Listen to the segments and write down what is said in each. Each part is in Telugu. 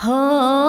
হা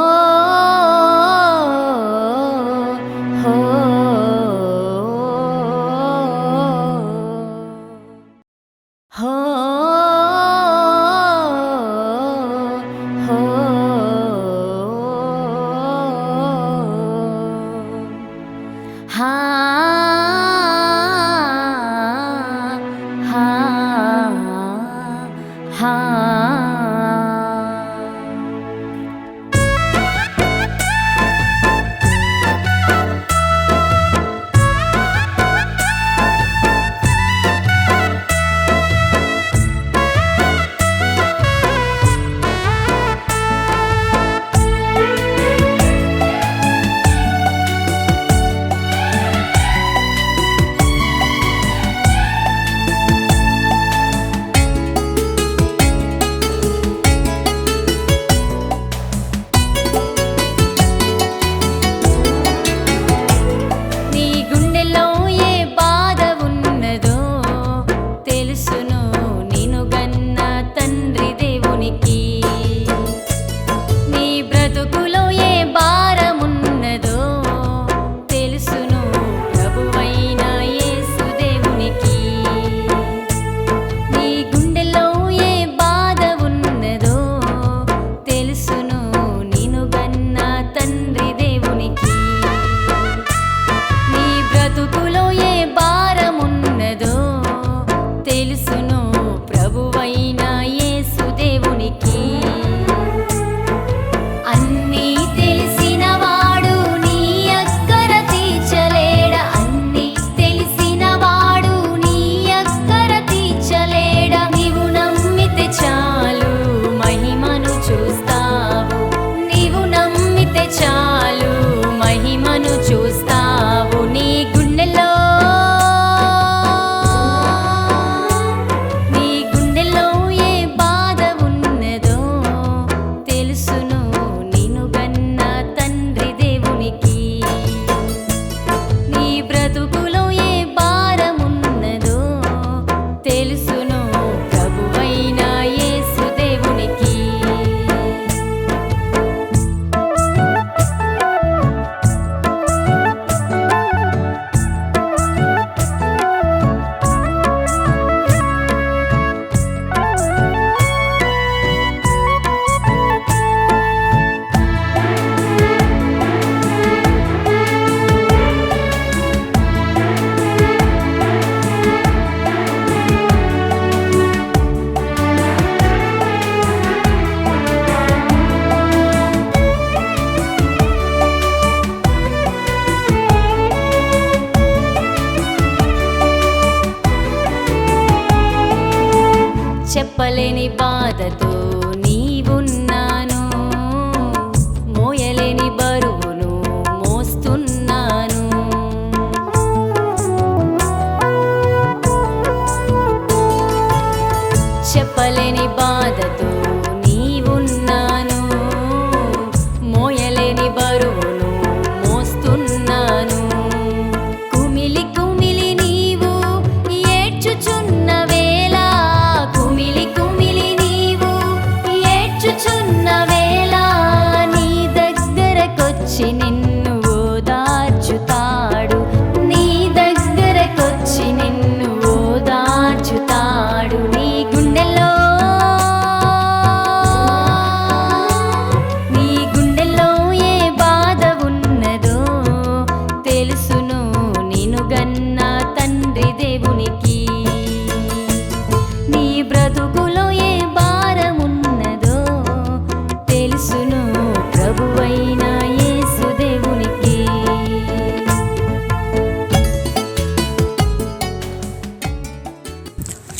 చెప్పలేని బాధతో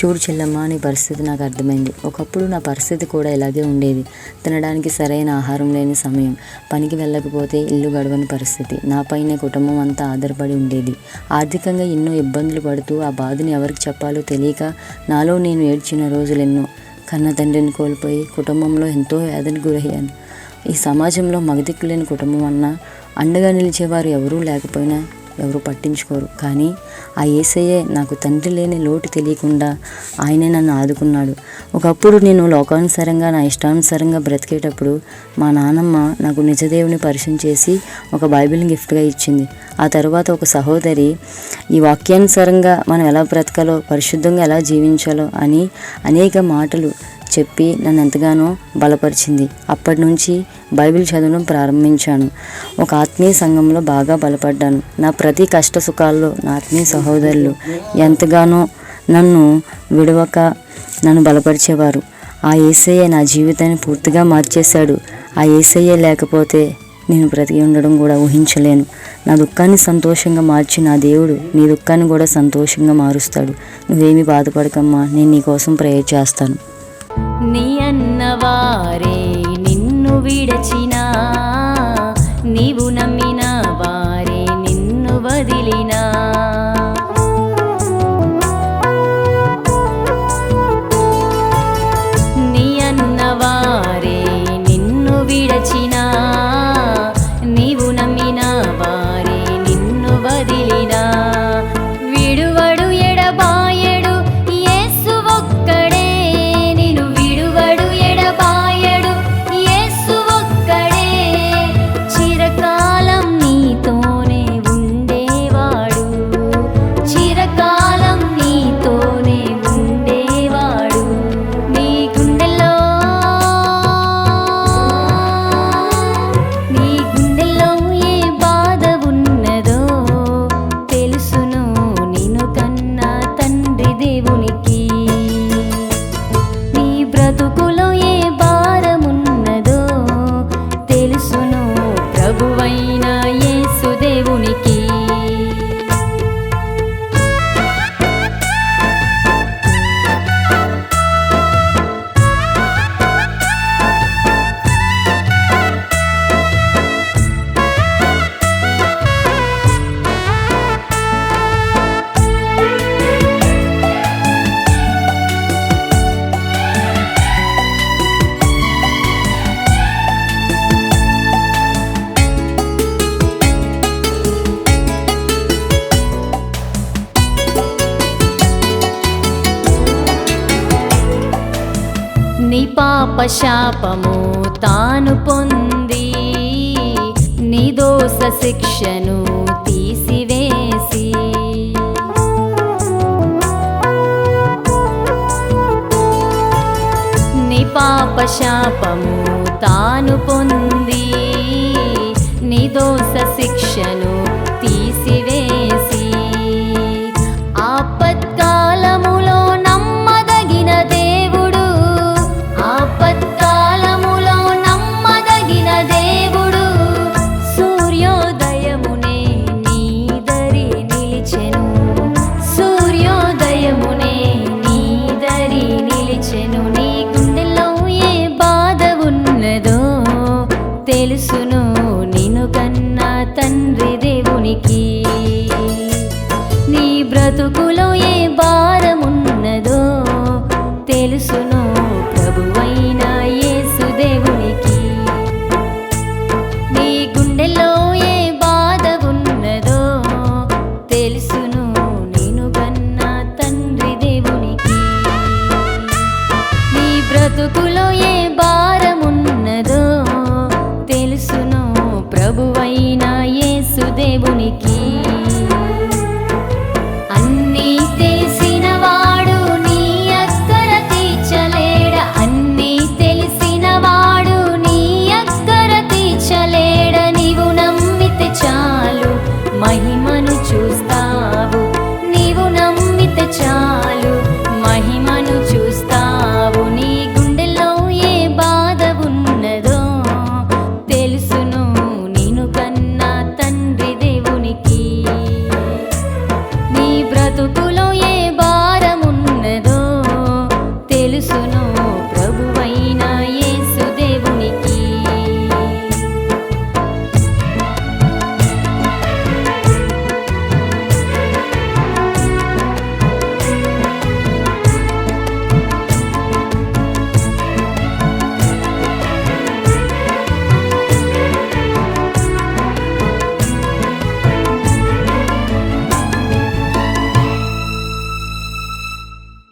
చూడు చెల్లమ్మ నీ పరిస్థితి నాకు అర్థమైంది. ఒకప్పుడు నా పరిస్థితి కూడా ఇలాగే ఉండేది. తినడానికి సరైన ఆహారం లేని సమయం పనికి వెళ్ళకపోతే ఇల్లు గడవని పరిస్థితి. నాపైనే కుటుంబం అంతా ఆధారపడి ఉండేది. ఆర్థికంగా ఎన్నో ఇబ్బందులు పడుతూ ఆ బాధని ఎవరికి చెప్పాలో తెలియక నాలో నేను ఏడ్చిన రోజులు ఎన్నో కన్న తండ్రిని కోల్పోయి కుటుంబంలో ఎంతో వేదనకు గురయ్యాను. ఈ సమాజంలో మగదిక్కులేని కుటుంబం అన్నా అండగా నిలిచేవారు ఎవరూ లేకపోయినా ఎవరు పట్టించుకోరు. కానీ ఆ ఏసయ్యే నాకు తండ్రి లేని లోటు తెలియకుండా ఆయనే నన్ను ఆదుకున్నాడు. ఒకప్పుడు నేను లోకానుసారంగా నా ఇష్టానుసారంగా బ్రతికేటప్పుడు మా నాన్నమ్మ నాకు నిజదేవుని పరిచయం చేసి ఒక బైబిల్ని గిఫ్ట్గా ఇచ్చింది. ఆ తర్వాత ఒక సహోదరి ఈ వాక్యానుసారంగా మనం ఎలా బ్రతకాలో పరిశుద్ధంగా ఎలా జీవించాలో అని అనేక మాటలు చెప్పి నన్ను ఎంతగానో బలపరిచింది. అప్పటి నుంచి బైబిల్ చదవడం ప్రారంభించాను. ఒక ఆత్మీయ సంఘంలో బాగా బలపడ్డాను. నా ప్రతి కష్ట సుఖాల్లో నా ఆత్మీయ సహోదరులు ఎంతగానో నన్ను విడవక నన్ను బలపరిచేవారు. ఆ ఏసయ్య నా జీవితాన్ని పూర్తిగా మార్చేశాడు. ఆ ఏసయ్య లేకపోతే నేను బ్రతికి ఉండడం కూడా ఊహించలేను. నా దుఃఖాన్ని సంతోషంగా మార్చి నా దేవుడు నీ దుఃఖాన్ని కూడా సంతోషంగా మారుస్తాడు. నువ్వేమీ బాధపడకమ్మా నేను నీ కోసం ప్రేయర్ చేస్తాను. నీ అన్నవారే నిన్ను విడచినా నీవు నమ్మిన వారే నిన్ను వదిలినా. నీ పాప శాపము తాను పొంది నీ దోష శిక్షను తీసివేసి. నీ పాప శాపము తాను పొంది నీ దోష శిక్షను బ్రతుకులో